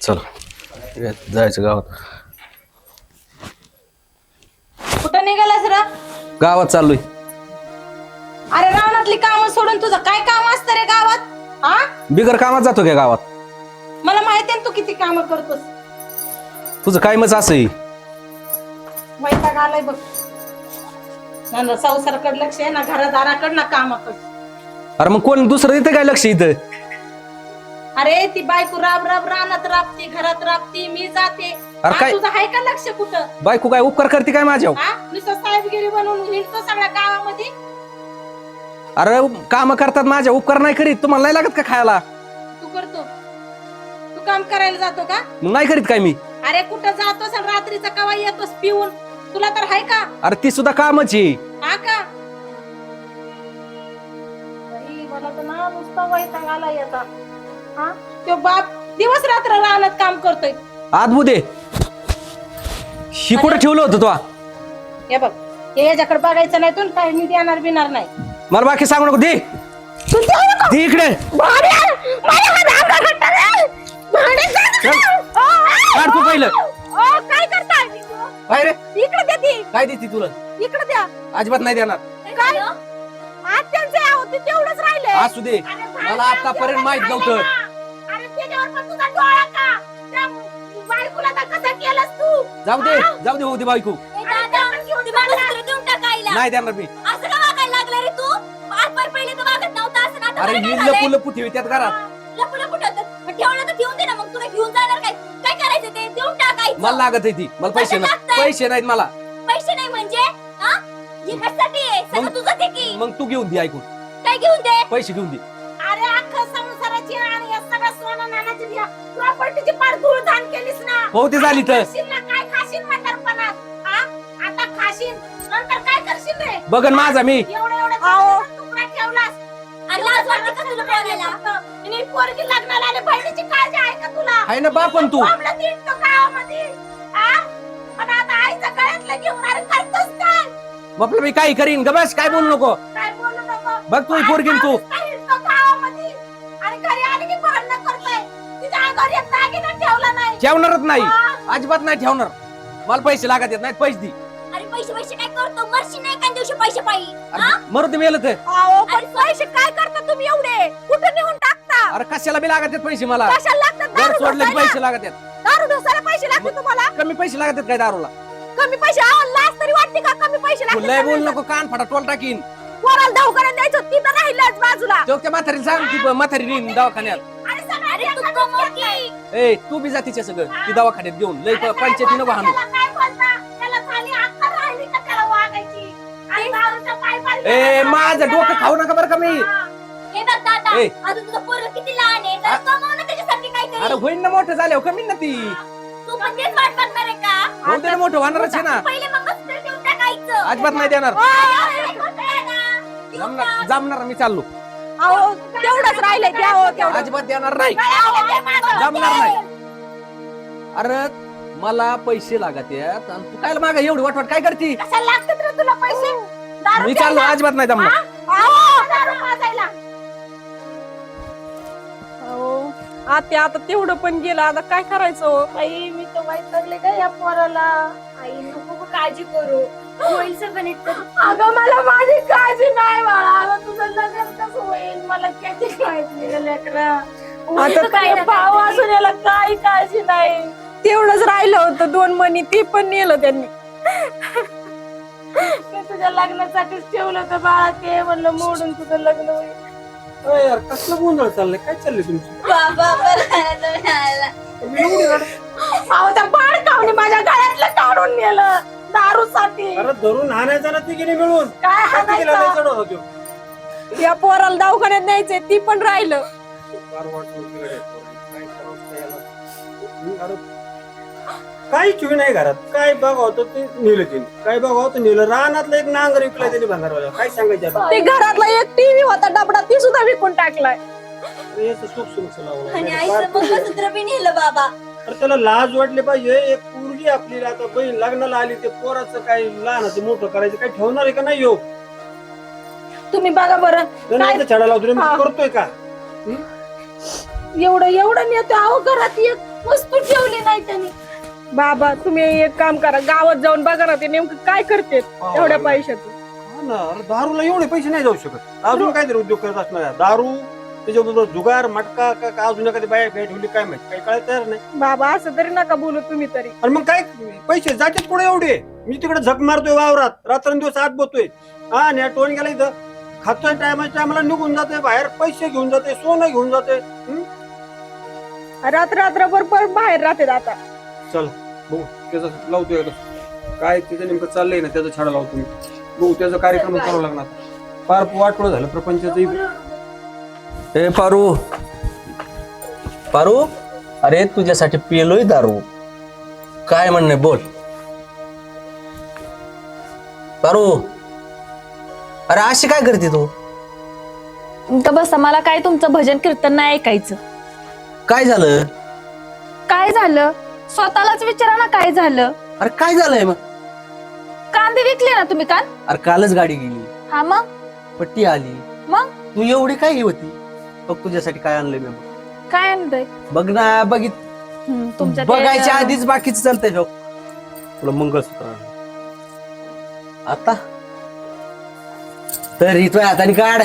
चल. जायचं गावात. कुठं निघालास रा? गावात चाललोय. अरे रानातली कामं सोडून तुझं काय काम असतं रे गावात? हा बिगर कामात जातो का गावात? मला माहिती आहे ना तू किती कामं करतोस. तुझं काय मच असं वैताग आलाय बघ. ना ना संसाराकडे लक्ष आहे ना घरादाराकडे ना कामाकडे अरे मग कोण दुसरं देते काय लक्ष इथं? अरे ती बायको राब राब रानात राबते घरात राबते मी जाते. अरे हा, काय- तुझं आहे का लक्ष कुठं? बायको काय उपकार करते काय माझ्यावर? हा? नुसतं साहेबगिरी बनवून हिंडतो सगळ्या गावामध्ये? अरे काम करतात माझ्या उपकार नाही करीत. तुम्हाला नाही लागत का खायला? तू करतो. तू काम करायला जातो का? मग नाही करीत काय मी? अरे कुठं जातोस आणि रात्रीचा कवा येतोस पिऊन? तुला तर आहे का? अरे ती सुद्धा कामच आहे. हा का? बाई, मला तर ना नुसता वैताग आला याचा हा? तो बाप दिवस रात्र रानात काम करतोय. आत दे ही कुठं ठेवलं होतं तो. हे बघ हे याच्याकडे बघायचं नाही तू काय मी देणार बिणार नाही. मला बाकी सांगू नको दे. दे इकडे. काढ तू पहिलं. ओ, काय करताय? काय रे इकडे द्या ती. काय देते तुला? इकडे द्या. अजिबात नाही देणार. काय? आत्यांचे आहो ते तेवढंच राहिले. असू दे. मला आतापर्यंत माहीत नव्हतं. डोळा का? त्या बायकोला तर कसं केलंस तू? जाऊ दे जाऊ दे होऊ दे बायको. ए दादा, ती माणूस देऊन टाकायला. नाही देणार मी. असं का वागायला लागला रे तू? आजपर पहिले तर वागत नव्हता असं आता अरे बरं काय ही झालंय? लपू लपू ठेवी त्यात घरात. लपू लपू ठेवतात. मग ठेवलं तर ठेवून दे ना मग. तुला घेऊन जाणार काय? काय करायचं ते? देऊन टाकायचं. मला लागत आहे ती. मला पैसे कसं नाही. लागतंय? पैसे नाहीत मला. पैसे नाही म्हणजे? हा? हे कशासाठी आहे? सगळं मग- तुझं ते की? मग तू घेऊन दे ऐकून. काय घेऊन दे? पैसे घेऊन दे. नाण्याची प्रॉपर्टीची पार धूळधाण केलीस ना. हो ते झाली तर. खाशील ना काय खाशील म्हातारपणात? हा? आता खाशील. नंतर काय करशील रे? बघन माझा मी. एवढं एवढं चांगलं तुकडा ठेवलास. आणि लाज वाटते का तुला बोलायला आणि पोरगी लग्नाला आले बहिणीची काळजी आहे का तुला? आहे ना तू. गावामध्ये. हा? पण आता आईच्या गळ्यातलं घेऊन अरे करतोस काय मग आपलं मी काही करीन. ग बस काय बोलू नको. काय बोलू नको? बघ तू पोरगीन तू गावामध्ये. आणि घरी ठेवला नाही. ठेवणारच नाही. हा. अजिबात नाही ठेवणार. मला पैसे लागत येत नाहीत पैसे दे. अरे पैसे पैसे काय करतो? मरशी नाही एका दिवशी पैसे पाहिजे अरे मरू दे मेलं तर. अरे पैसे काय करता तुम्ही एवढे? कुठे नेऊन टाकता? अरे कशाला बी लागत आहेत पैसे मला? कशाला लागतात? घर दारू सोडले की ढोसायला? पैसे लागत दारू ढोसायला पैसे लागते तुम्हाला? कमी पैसे लागत काय दारूला? कमी पैसे? अहो, लाज तरी वाटते का कमी पैसे तू लय बोल? नको कान फाटा टोल टाकीन. पोराला दवाखान्यात द्यायचं तिथं राहिलंच बाजूला. तो त्या म्हातारीला सांग ती म्हातारी नेईन दवाखान्यात. अरे घेतलंय. ए तू बी जा तिच्या सगळं ती दवाखान्यात घेऊन लय काय पंचायतीनं? वाहनो ए माझं. डोकं खाऊ नका बरं का मी हा. हे बघ दादा, ए. अजून तुझं पोरगं किती लहान आहे आ- जरा कमव ना त्याच्यासाठी काहीतरी. अरे होईन ना मोठं झाल्यावर कमी ना ती तू पण तेच वाट बघणार आहे का? होऊ दे ना मोठं होणारच आहे ना पहिले मग हॉस्पिटल देऊन टाकायचं. अजिबात नाही देणार ना. देऊन टाक. जमणार मी चाललो अहो, तेवढंच राहिलंय द्या हो, तेवढं. अजिबात देणार नाही. जमणार नाही. अरे मला पैसे लागत आहेत आणि तू काय मागा एवढी वाटवाट काय करती कशाला लागतात रे तुला पैसे दारू मी चाललो प्यायला? अजिबात नाही जमणार हा? अहो, दारू पाजायला. अहो, आत्या आता तेवढं पण गेलं आता काय करायचं हो? आई मी तर वैतागले का या पोराला आई नको काळजी करू होईल अगं मला माझी काळजी नाही बाळा. अगं तुझं लग्न कसं होईल? मला त्याची काळजी आहे, लेकरा. आता काय भाव असून याला काही काळजी नाही. तेवढंच राहिलं होतं दोन मनी ते पण नेलं त्यांनी. मी तुझ्या लग्नासाठीच ठेवलं होतं बाळा. ते म्हणलं मोडून तुझं लग्न होईल. अरे यार कसलं गोंधळ चाललंय? काय चाललंय तुमचं? बाबा अहो त्या बाळकावने माझ्या गळ्यातलं काढून नेलं. दारूसाठी. अरे धरून हाणायचा ना तिघीने मिळून. काय काय तिघीला लय हाणायचं? होता. या पोराला दवाखान्यात न्यायचंय ती पण राहिलं. फार वाटलं तिकडे. काय करावं काय याला? अरे, काही चुकी नाही घरात. काय बघावं तर ते नेलं तिने. काय बघावं तर नेलं. रानातलं एक नांगर विकलाय त्याने भांगारवाला काय सांगायचं आता ते घरातला एक टीव्ही होता डबडा ती सुद्धा विकून टाकलाय. अरे, याचं सुख सुख लावलं आणि आईचं मंगळसूत्र बी नेलं बाबा. अरे त्याला लाज वाटली पाहिजे. एक पोरगी आपली आता बहीण लग्नाला आली ते पोराचं काय लहानाचं मोठं करायचं काय ठेवणार आहे का नाही हो तुम्ही बघा बरं. छडा लावतो रे, मी हा. करतोय का? एवढं एवढं नेतो अहो घरात एक वस्तू ठेवली नाही त्यांनी. बाबा तुम्ही एक काम करा गावात जाऊन बघा ना ते नेमकं काय करते एवढ्या हा ना, अरे दारूला एवढे पैसे नाही जाऊ शकत. अजून काहीतरी उद्योग करत असणार आहे. दारू त्याच्याबरोबर जुगार मटका का का अजून एखादी बाया काय ठेवली काय माहिती? काही कळायला तयार नाही. बाबा असं तरी नका बोलू तुम्ही तरी. आणि मग काय? पैसे जातात कुठे एवढे. मी तिकडे झक मारतोय वावरात. रात्रंदिवस आत बसतोय. हा या टोन गेला इथं. खातोय टायमाच्या टायमाला निघून जाते बाहेर. पैसे घेऊन जाते सोनं घेऊन जाते हं? रात्र रात्रभर पर बाहेर राहते आता. चल बघू. त्याचं लावतोय. काय तिचं नेमकं चाललंय ना त्याचं छाडा लावतो मी. बघू त्याचा कार्यक्रम करावा लागणार. फार वाटोळ झालं प्रपंचाचं ए पारू पारू अरे तुझ्यासाठी पेलोय दारू. काय म्हणणे बोल. पारू अरे अशी काय करते तू? तर बस मला काय तुमचं भजन कीर्तन नाही ऐकायचं. काय झालं? काय झालं? स्वतःलाच विचारा ना काय झालं? अरे काय झालंय मग? कांदे विकले ना तुम्ही कान अरे कालच गाडी गेली. हा मग? पट्टी आली. मग? तू एवढी काय ही होती? बघ तुझ्यासाठी काय आणलंय मी बघ. काय आणलंय? बघ ना बघित हम्म, तुमच्या ते- बघायच्या आधीच बाकीच चालतंय बघ तुला मंगळसूत्र आणलं. आता? तर इथं हाताने काढ.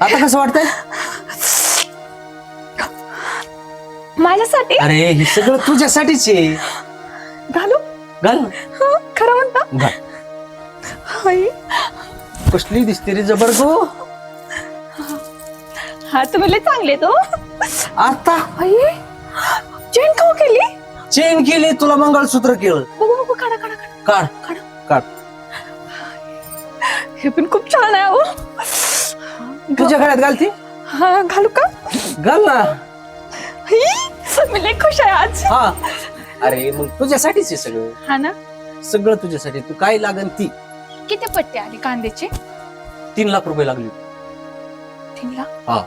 आता कसं वाटतंय? माझ्यासाठी? अरे हे सगळं तुझ्यासाठीच आहे. घालू? घाल. ना. हं, खरं म्हणता? घाल. कसली दिसते रे जबर गो? हा तुम्ही लय चांगले तो. आता? चेन खाऊ केली? चेन केली तुला मंगळसूत्र केलं. बघू बघू काढा काढा काढा. काढ काढ. हे पण खूप छान आहे हो तुझ्या गळ्यात घालती? हा घालू का? घाल ना. ही, मी लय खुश आहे आज. हा. अरे मग तुझ्यासाठीच आहे सगळं. हा ना? सगळं तुझ्यासाठी. तू काय लागन ती? किती पट्टे आली कांद्याचे? तीन लाख रुपये लागले. तीन लाख? हा.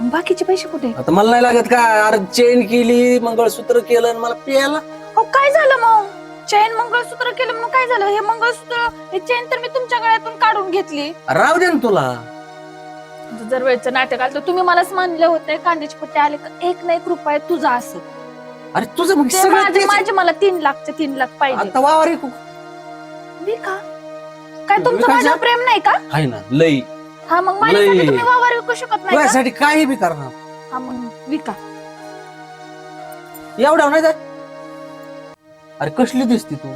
मग बाकीचे पैसे कुठे? आता मला नाही लागत का? अरे चेन केली मंगळसूत्र केलं आणि मला पियाला अहो काय झालं मग? चैन मंगळसूत्र केलं म्हणून काय झालं? हे मंगळसूत्र हे चैन तर मी तुमच्या गळ्यातून काढून घेतली. राहू दे ना तुला. जर वेळचं नाटक आलं तर तुम्ही मलाच मानले होते कांद्याचे पट्टे आले का? एक ना एक रुपये तुझा असं. अरे तुझं मग ते सगळं माझे तेच. माझे मला तीन लाखचे तीन लाख पाहिजे. आता वावर आहे मी का? काय तुमचं? माझ्यावर प्रेम नाही का? आहे ना लई. हा मग माझ्यासाठी लई. तुम्ही वावर विकू शकत नाही का? तुझ्यासाठी काही बी करणार. हा मग विका. एवढा नाही जात. अरे कसली दिसती तू?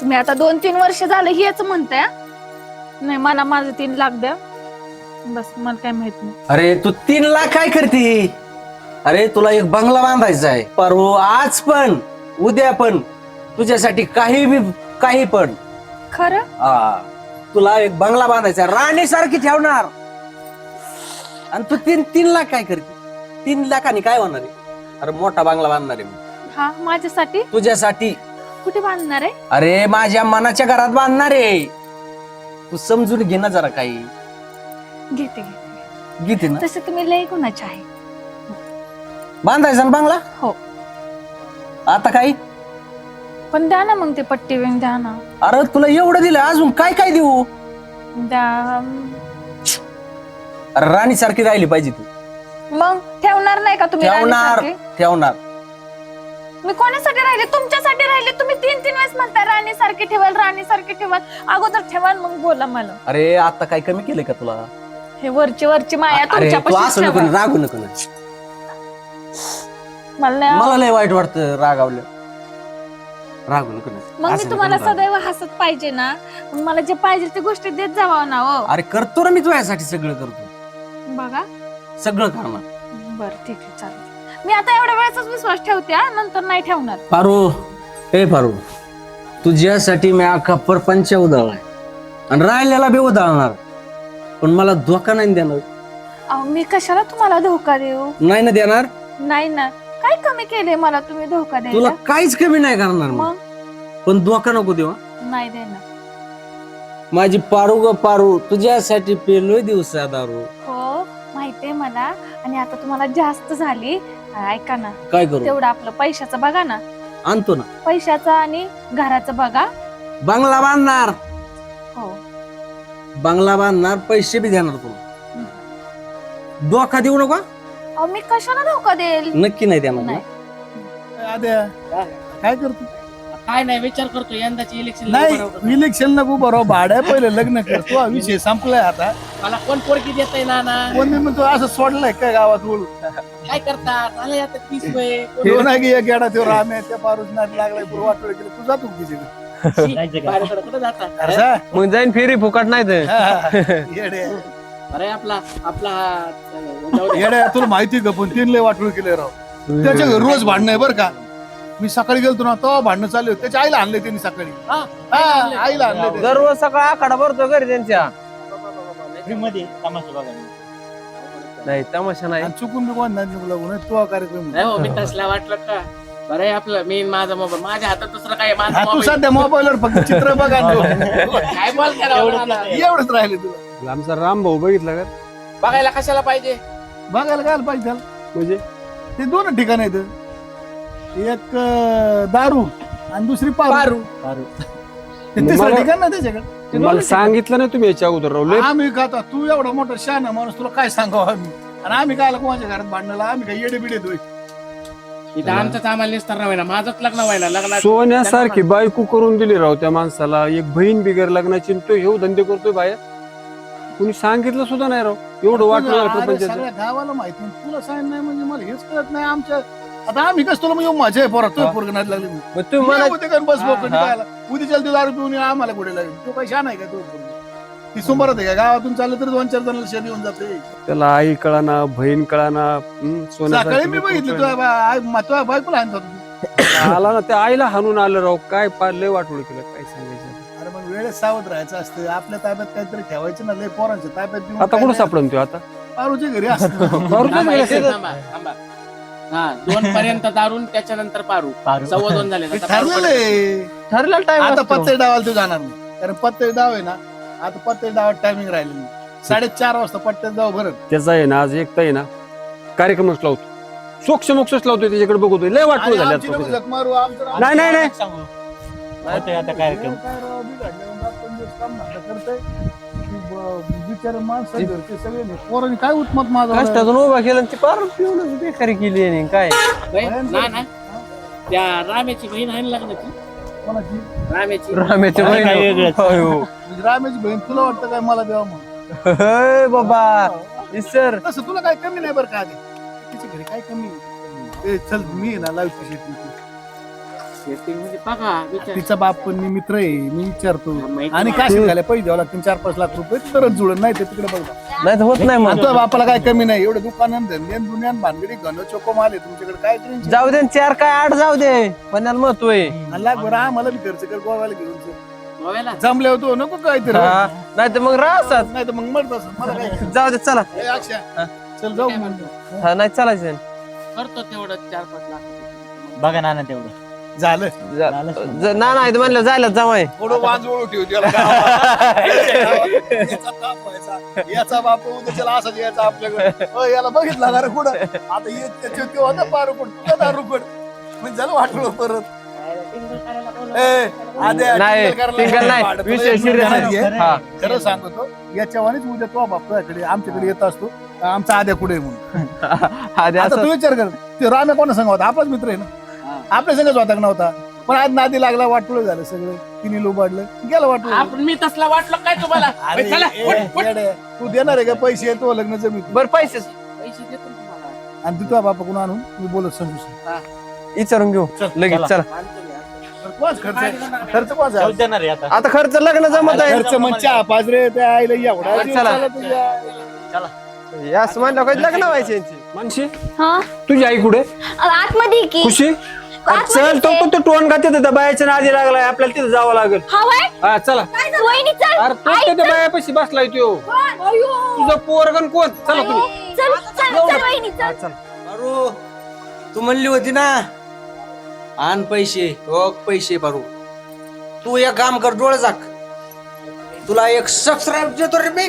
तुम्ही आता दोन तीन वर्ष झालं हेच म्हणताय हा? नाही मला माझं तीन लाख द्या. बस मला काय माहीत नाही. अरे तू तीन लाख काय करते? अरे तुला एक बंगला बांधायचा आहे. परवा आज पण उद्या पण. तुझ्यासाठी काही बी काही पण. खरं? हा. तुला एक बंगला बांधायचा राणी सारखी ठेवणार. आणि तू तीन तीन लाख काय करते? तीन लाखांनी काय होणार आहे? अरे मोठा बंगला बांधणार आहे मी. हा माझ्यासाठी? तुझ्यासाठी. कुठे बांधणार आहे? अरे माझ्या मनाच्या घरात बांधणार आहे. तू समजून घे ना जरा काही. घेते घेते. घेते ना? तसे तुम्ही लय गुणाचे आहे. बांधायचा ना बंगला? हो. आता काही? पण द्या ना मग ते पट्टी बिन द्या ना. अरे तुला एवढं दिलं अजून काय काय देऊ? द्या. अरे राणी सारखी राहिली पाहिजे तू. मग ठेवणार नाही का तुम्ही ठेवणार राणीसारखे? ठेवणार. मी कोणासाठी राहिले? तुमच्यासाठी राहिले. तुम्ही तीन तीन वेळेस म्हणताय राणी सारखी ठेवाल राणी सारखी ठेवाल. अगोदर ठेवाल मग बोला मला. अरे आता काय कमी केलंय का तुला? हे वरची वरची माया अरे तू तुमच्या असं नको ना, रागू नको ना. मला नाही मला लय वाईट वाटतं रागावलं. रागू नको ना. मग असं मी नको तुम्हाला ना रागू. सदैव हसत पाहिजे ना. मग मला जे पाहिजे ते गोष्टी देत जावा ना हो. अरे करतो ना मी तुझ्यासाठी सगळं करतो. बघा. सगळं करणार बर ठीक आहे चालेल. मी आता एवढ्या वेळेसच विश्वास ठेवते हा, नंतर नाही ठेवणार. पारू हे पारू तुझ्यासाठी मी अख्खा परपंच उधळलाय. आणि राहिलेला बी उधळणार. पण मला धोका नाही देणार. अहो मी कशाला तुम्हाला धोका देऊ? नाही ना देणार? नाही ना. काय कमी केले मला तुम्ही धोका तुला द्यायला काहीच कमी नाही करणार. मग? पण धोका नको देऊ हं. नाही देणार. माझी पारू ग पारू तुझ्यासाठी पेलोय दिवसा दारू. हो माहितीये मला. आणि आता तुम्हाला जास्त झाली. ऐका ना. काय करू? तेवढं आपलं पैशाचं बघा ना. आणतो ना. पैशाचं आणि घराचं बघा. बंगला बांधणार. हो. बंगला बांधणार पैसे बी देणार तुला. धोका देऊ नका अहो, मी कशाला धोका देईल? नक्की नाही त्यामध्ये. नाही. आद्या काय करतो? काय नाही विचार करतो यंदाची इलेक्शन नाही इलेक्शन नको बरोबर भाड्या पहिले लग्न करतो हा विषय संपलाय आता. मला कोण पोरकी देत ना ना कोण मी म्हणतो असं सोडलाय काय गावात ओळू काय करतात मला आता तीस वय तो नाही की एक गेडा तो राम आहे त्या पारूस नाही लागलाय पूर्व वाटोळ केलं तू जातो का तिच्याकडे बाहेरकडे कुठं जाता असा? मग जाईन फेरी फुकट नाही तर. हा, हा. येडे. अरे आपला आपला हा, जाऊ दे. येडे तुला माहिती का पण तीन लय वाटोळ केले राव. त्याच्या घरी रोज भांडणं आहे बरं का. मी सकाळी गेलतो ना तेव्हा भांडणं चालू होते. त्याच्या आईला आणले त्यांनी सकाळी. हा, हा आईला आणले ते. दररोज सकाळ आखाडा भरतो घरी त्यांच्या. नाही तमाशा नाही. आणि चुकून बी कोण नाही तो कार्यक्रम नाही हो मी तसला वाटलं का? बरं आहे आपलं मी माझा मोबाईल माझ्या हातात दुसरं काय माझा हा, तू मोबाईल सध्या मोबाईलवर फक्त चित्र बघा बघ. काय बॉल करावं एवढंच राहिले तुला. आमचा राम भाऊ बघितला का? बघायला कशाला पाहिजे? बघायला काय पाहिजे त्याला? म्हणजे? ते दोन ठिकाण आहेत. एक अं, दारू आणि दुसरी पारू. ते तिसरं मला- ठिकाण ना त्याच्याकडे. मला सांगितलं नाही तुम्ही याच्या अगोदर राव लय आम्ही खाता तू एवढा मोठा शान माणूस तुला काय सांगावं आम्ही? आणि आम्ही काय कोणाच्या घरात भांडणाला? आम्ही काय येडे बिडे होय? इथं आमचं आम्हाला निस्तार व्हायला. माझंच लग्न व्हायला. लग्न सोन्यासारखी बायको करून दिली राव त्या माणसाला. एक बहीण बिगर लग्नाची आणि तो हे धंदे करतोय बाहेर. कुणी सांगितलं सुद्धा नाही राव. एवढं वाटलं अरे, प्रपंचाचं. सगळ्या गावाला माहिती आहे. तुला सांग नाही म्हणजे मला हेच कळत नाही. आमच्या आता आम्ही कसं तुला म्हणजे माझ्या आहे पोरा तो पोरग नाही लागले मग तुम्ही बस बोकड हा. खायला. उद्या चलते दारू पिऊन ये, आम्हाला कुठे लागेल? तो शान आहे का तो पोरगा? ती सुंबरत आहे का? गावातून चाललं तरी दोन चार जण शेण येऊन जाते. त्याला आई कळाना बहीण कळाना हं, सकाळी मी बघितलं कळाना. तुझ्या बा- आई- मा- तुझ्या बायकोला आणतो आला ना त्या आईला हाणून आलं राव. काय पार लय वाटवलं केलं काय सांगायचं वेळेत सावध राहायचं असतं. आपल्या ताब्यात काहीतरी ठेवायचं ना लय पोरांच्या ताब्यात देऊन आता काय कुठं नाही. सापडून तो आता? पारूच्या घरी असतं. थांबा, इथे थांबा, थांबा. हा दोन पर्यंत दारून त्याच्यानंतर पारू. सव्वा दोन झाले हे आता पारू ठरलेलं आहे. ठरलेला टाइम आता पत्ते डावाला तू जाणार नाही कारण पत्ते डाव आहे ना आता पत्ते डावात टायमिंग राहिलेली साडेचार वाजता पत्ते डाव भरत त्याचा आहे ना आज एकटा आहे ना कार्यक्रमच लावतो सोक्ष मोक्षच लावतोय त्याच्याकडे बघतोय लय आणि झालं आमची नको आता. झक मारू, आमचं- नाही नाही नाही. आता कार्यक्रम. काय राव, बिघडलं, काम धंदा करतोय. की ब- बिचारे माणसं घरचे सगळे नाही. पोरांनी काय उत्मत माझा? कष्टातून उभा केलं आणि ती पार पिऊनच बेकारी केली आणि काय? ना ना. त्या रामेची बहीण आहे ना लग्नाची? कोणाची? रामेची. रामेचे बहीण. होय, हो. म्हणजे रामेची बहीण तुला वाटतं काय मला द्यावं म्हणून? होय बाबा. सर तसं तुला काय कमी नाही बरं का आधी? तिच्या घरी काय कमी? आहे? ए, चल मी आहे ना लावतो शेती म्हणजे बघा विचार. तिचा बाप पण मी मित्र आहे मी विचारतो. माहिती आणि मला. काय झालं पैसे द्यावं लागतील चार पाच लाख रुपये तरच जुळत नाही ते तिकडे बघा. नाही तर होत नाही मग बापाला काय कमी नाही एवढं दुकानात धंदे दुनियान भानगडी घन चोको माले तुमच्याकडे काय? जाऊ दे न चार काय आठ जाऊ दे पण महत्त्व आहे. आणि लाख बरं आम्हाला बी खर्च कर गोव्याला घेऊन चल. गोव्याला? जमले होतो नको काहीतरी. नाही तर मग राहतात नाही तर मग मरत मला काय? जाऊ दे चला. ए, अक्षय, चल जाऊ. मग. हा नाही चालायचं. करतो तेवढं चार पाच लाख. बघा ना तेवढं. झालं. ज- ना नाही म्हणलं जायला जावाय थोडं वाज ओळू ठेव त्याला. गावाला. याचा बाप व्हायचा. याचा बाप असाच यायचा आपल्याकडे. अ, याला बघितला ना रे कुठं? आता ये त्याच्या ते होता पारुकड तुझा दारुकड म्हणजे झालं वाटलं परत. ए, आद्या, नाही टिंगल करायला टिंगल नाही. भाडं तुला विषय एक सिरियस मिनिट घे. आहे हा. खरं सांगतो याच्यावानीच उद्या तो बाप तुझ्याकडे आमच्याकडे येत असतो. आमचा आद्या कुठे आहे म्हणून? हा आता असं तू विचार कर. ते राम्या कोणा सांगा होता? आपलाच मित्र आहे ना? आपल्या संगच होता का नव्हता. पण आज नादी लागला वाटलं झालं सगळं. तिने लोबाडलं गेलं वाटलं आपण मी तसला वाटलं काय तुम्हाला? अरे, ए, चला ए, उठ, उठ. येडे, तू देणार आहे का पैसे? तो लग्न जमीत बरं पैसे. पैसे देतो ना तुम्हाला. आणि तुझ्या बापा कोण आणून मी बोलत समजू शकतो. विचारून घेऊ. लगेच चला. मी, कोणाच खर्च आहे? खर्च कोणाचा आहे? देणार आहे आता. आता खर्च लग्न जमत आहे. खर्च मग चहा पाच रे त्या आईला एवढा चला. चालला तुझ्या. यास म्हणलं काही लग्न व्हायचे यांची? मानशी हा? तुझी आई कुठे? आतमध्ये की? खुशी? चल तो तो- तो टोन का तिथं बायाच्या नादी लागलाय आपल्याला तिथं जावं लागेल. हवाय हा चला. वहिनी चल. अरे तो बायापाशी बसलाय तो. तुझं पोरगण कोण? चला तुम्ही. चल चल चल वहिनी चल. पारू तू म्हणली होती ना आण पैसे हो पैसे पारू तू एक काम कर डोळे जाक तुला एक सबस्क्राईब देतो रे मी.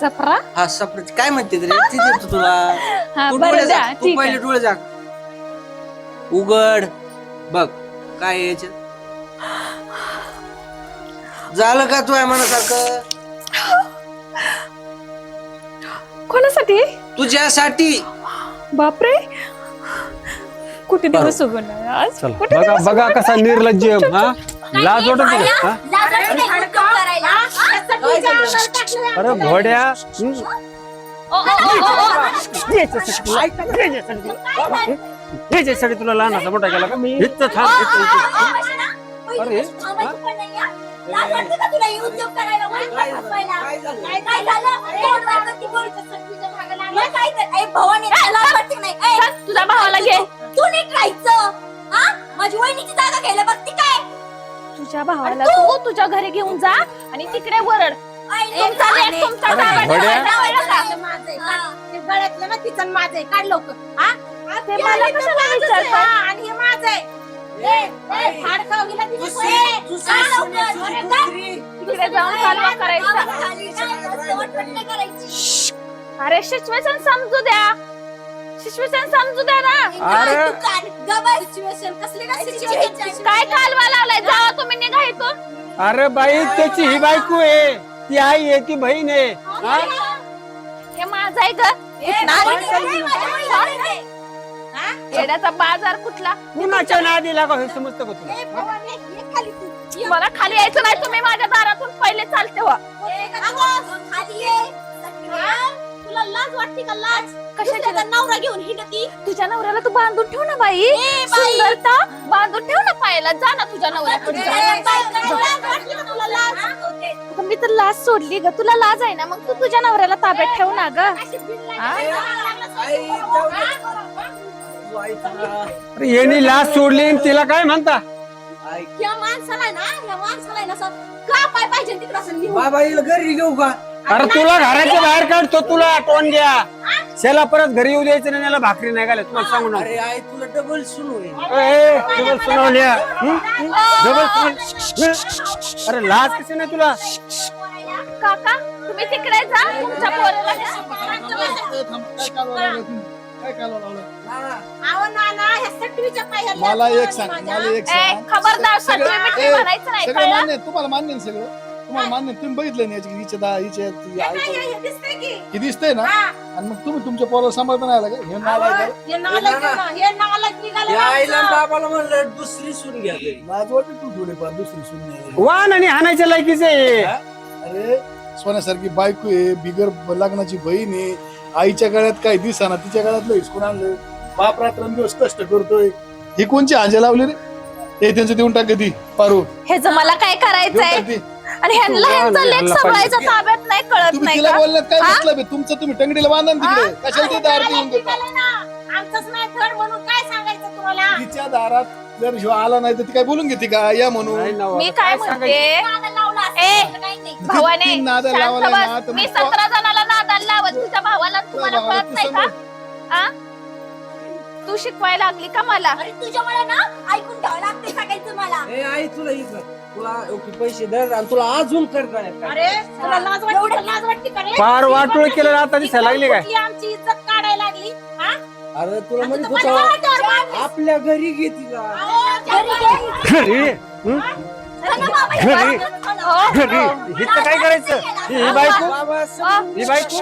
सफरा? हा सबस्क्राईब काय म्हणते रे? ती देतो तुला. हा तू डोळे बरं द्या झाक. तू पहिले डोळे जाक उघड. बघ काय आहे याच्यात झालं का तू आहे मनासारखं कोणासाठी तुझ्यासाठी बापरे कुठे दिवस आज चला कुठे बघा दिवस बघा कसा निर्लज्ज आहे, हा लाज वाटत नाही, हा? अरे घोड्या हं? याच्यासाठी तुला लहानाचा मोठा केला का? इथं थांब इथं, इथं. अरे, तुझ्या भावाला घे तू नीट राहायचं हा? माझी वहिनीची जागा घ्यायला बघती काय तुझ्या भावाला तू तुझ्या घरी घेऊन जा आणि तिकडे वरड. तुमचा लेक तुमचा अरे, ताबा घोड्या. ठेवायला लावला का? ते गळ्यातलं ना तिचं माझं आहे. काढ लवकर. हा? ते मला कशाला विचारता? आणि हे माझं आहे. ए, ए, झाड खाऊ गेला तिने दुसरी- ए, दुसरी काढ सुने, लवकर. तुझी अरे, काढ. दुसरी. तिकडे जाऊन कालवा करायचा. खाली जायचं, वाटवट करायची. अरे सिच्युएशन समजू द्या. सिच्युएशन समजू द्या ना. अरे. कसली काय कालवा लावलाय? जावा तुम्ही निघा इथून. अरे बाई त्याची ही बायको आहे. ती आई आहे ती बहीण आहे. हा? हे? माझं आहे वहिनी, येड्याचा बाजार कुठला कुणाच्या नादीला का हे समजतं का तुला ए, भवानी, ये खाली तू. ये. मला खाली यायचं नाही तुम्ही माझ्या दारातून पहिले चालते हो ए, अगं, खाली ये. हा? तुला लाज वाटते का लाज कशाची दुसऱ्याचा नवरा घेऊन हिंडती तुझ्या नवऱ्याला तू बांधून ठेव ना बाई बाई. सुंदरता बांधून ठेव ना पायाला जा ना तुझ्या नवऱ्याकडे जा. ए, बाई, लाज वाटते का तुला लाज अगं, मी तर लाज सोडली ग तुला लाज आहे ना मग तू तुझ्या नवऱ्याला ताब्यात ठेव ना ग अशी बिनला- हा? आई, जाऊ दे. तू ऐक ना. अरे यांनी लाज सोडली आणि तिला काय म्हणता ऐक. या माणसाला आहे ना या माणसाला आहे ना असं का पाय पाहिजे तिकडं असं निहून. बाबा हिला घरी घेऊ का अरे तुला घराच्या बाहेर काढतो तुला आठवण द्या त्याला परत घरी येऊ द्यायचं नाही भाकरी नाही घालत तुम्हाला सांगू नका अरे आई तुला डबल सुन ए, डबल सुनावल्या हं? डबल सुनाव- अरे लाज कशी नाही तुला काका तुम्ही तिकडे जा तुमच्या पोराला घ्या. काय लावलं नाना, ह्या सटवीच्या पायाला मला एक सांग. मला एक ए, सांग खबरदार सगळं- सटवी बिटवी ए, म्हणायचं नाही सगळं कळलं मान्य आहे. तुम्हाला मान्य आहे सगळं तुम्हाला मान्य आहे. तुम्ही बघितलं नाही याची हिच्या दा हिच्या ती हे हे दिसतंय की? दिसतंय ना हा. आणि मग तुम्ही तुमच्या पोराला सांभाळता नाही आला का हे नाला आहे का? हे नालायक नाना. ना, हे नालायक निघालं या आईला. बाबाला म्हणलं दुसरी सून घ्या घरी लाज वाटते तू थोडीफार दुसरी सुन वान आणि हाणायच्या लायकीचे अरे सोन्यासारखी बायको आहे बिगर लग्नाची बहीण आहे. आईच्या गळ्यात काय दिसाना तिच्या गळ्यातलं हिसकून आणलं बाप रात्रंदिवस कष्ट करतोय. ही कोणची आंजे लावली रे? हे त्यांचं देऊन टाक ती पारू. ह्याचं मला काय देऊन करायचंय? टाक ती. आणि ह्यांना तू ह्यांचा लहान लेख ह्याला सांभाळायचं पाहिजे. ताब्यात नाही कळत तुम्ही नाही तिला का? बोलण्यात काय हा? मतलब आहे तुमचं तुम्ही टंगडीला बांधा ना तिकडे कशाला ते दार देऊन देता निघालं ना. आमचंच नाही धड म्हणून काय सांगायचं तुम्हाला? तिच्या दारात जर ह्यो आला नाही तर ती काय बोलून घेते का? या म्हणून. मी काय म्हणते? ए. भावाने तीन नादा शांत लावायला ना, बस तर मी मग सतरा जणाला नादाला लावत तुझ्या भावाला तुम्हाला भावाला कळत तू नाही का आ? तू शिकवायला लागली का मला अरे तुझ्यामुळे ना ऐकून घ्यावं लागते सगळ्याचं मला ए आई तुला इथं तुला ओके पैसे धर आणि तुला अजून अरे तुला लाज वाटते का? लाज वाटते का रे? फार वाटोळ केलं ना आता दिसायला लागली काय कुठली आमची इज्जत काढायला लागली हा? अरे तुला म्हणत आता मला होतो वाटतं बाप. आपल्या घरी घे तिला अहो, घरी घे. घरी हं? घरी. घरी. हिचं काय करायचं? ही ही बायको? बाबा ही बायको?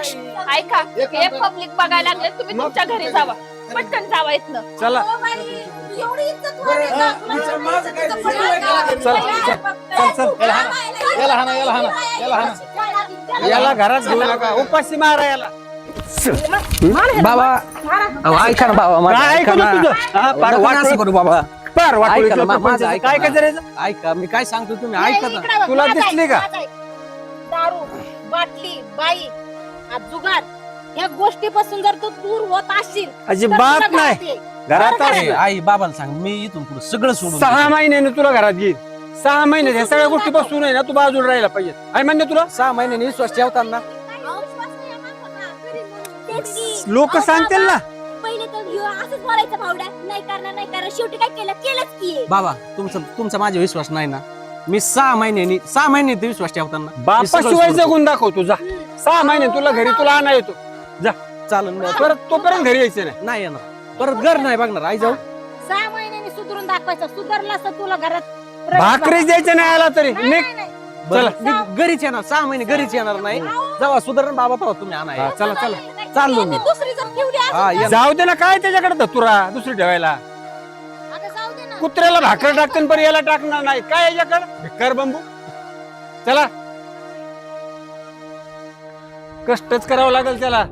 ऐका एक हे. पब्लिक बघायला लागले तुम्ही? तुमच्या घरी जावा. पटकन जावा इथनं. चला? हा. याला हाना, याला हाना, याला हाना, याला हाना. याला घरात घेऊ नका. उपाशी मारा याला. बाबा. ऐका ना बाबा ऐका ना. तुझं? हा, करू बाबा? फार वाटोळ ऐका ना, केलं मा- माझं प्रपंचाचं. ऐका काय ना. करायचं? ऐका मी काय सांगतो तुम्ही? ऐका ना. तुला दिसली का? दारू बाटली बाई हा जुगार या गोष्टीपासून जर तू दूर होत असशील अजिबात नाही. घरात आई बाबाला सांग मी इथून पुढे सगळं सोडून सहा देतो. महिन्याने तुला घरात घेईल सहा महिने ह्या सगळ्या गोष्टी पासून आहे ना तू बाजूला राहायला पाहिजे. आहे म्हणणे तुला? सहा महिन्याने विश्वास ठेवताना. लोक सांगतील ना. बाबा, पहिले तर ह्यो असंच बोलायचं भावड्या नाही करणार नाही करणार. शेवटी काय केलं? केलंच की. बाबा तुमचा तुमचा माझा विश्वास नाही ना? मी सहा महिन्यानी सहा महिने विश्वास ठेवताना. मी सगळं बापाशिवाय सोडतो. जगून दाखव तुझा सहा महिने तुला घरी तुला आणा येतो. चालन मी परत तोपर्यंत घरी यायचं नाही. नाही येणार. परत घर नाही बघणार. आई जाऊ. सहा महिन्यांनी सुधरून दाखवायचं. सुधारला असं तुला घरात प्रवेश भाकरीच द्यायचं नाही आला तरी. नाही, निघ. नाही, नाही. बरं, मी घरीच येणार. सहा महिने घरीच येणार नाही. जेव्हा सुधारण बाबा तेव्हा तुम्ही आणा. हा, चला चला. नाही, चाललो मी. दुसरी जर ठेवली असेल हा ये जाऊ दे ना काय त्याच्याकडे धतुरा दुसरी ठेवायला? अगं जाऊ दे ना. कुत्र्याला भाकर टाकते पण याला टाकणार नाही. काय याच्याकडे? कर बंबू. चला. कष्टच करावं लागेल त्याला.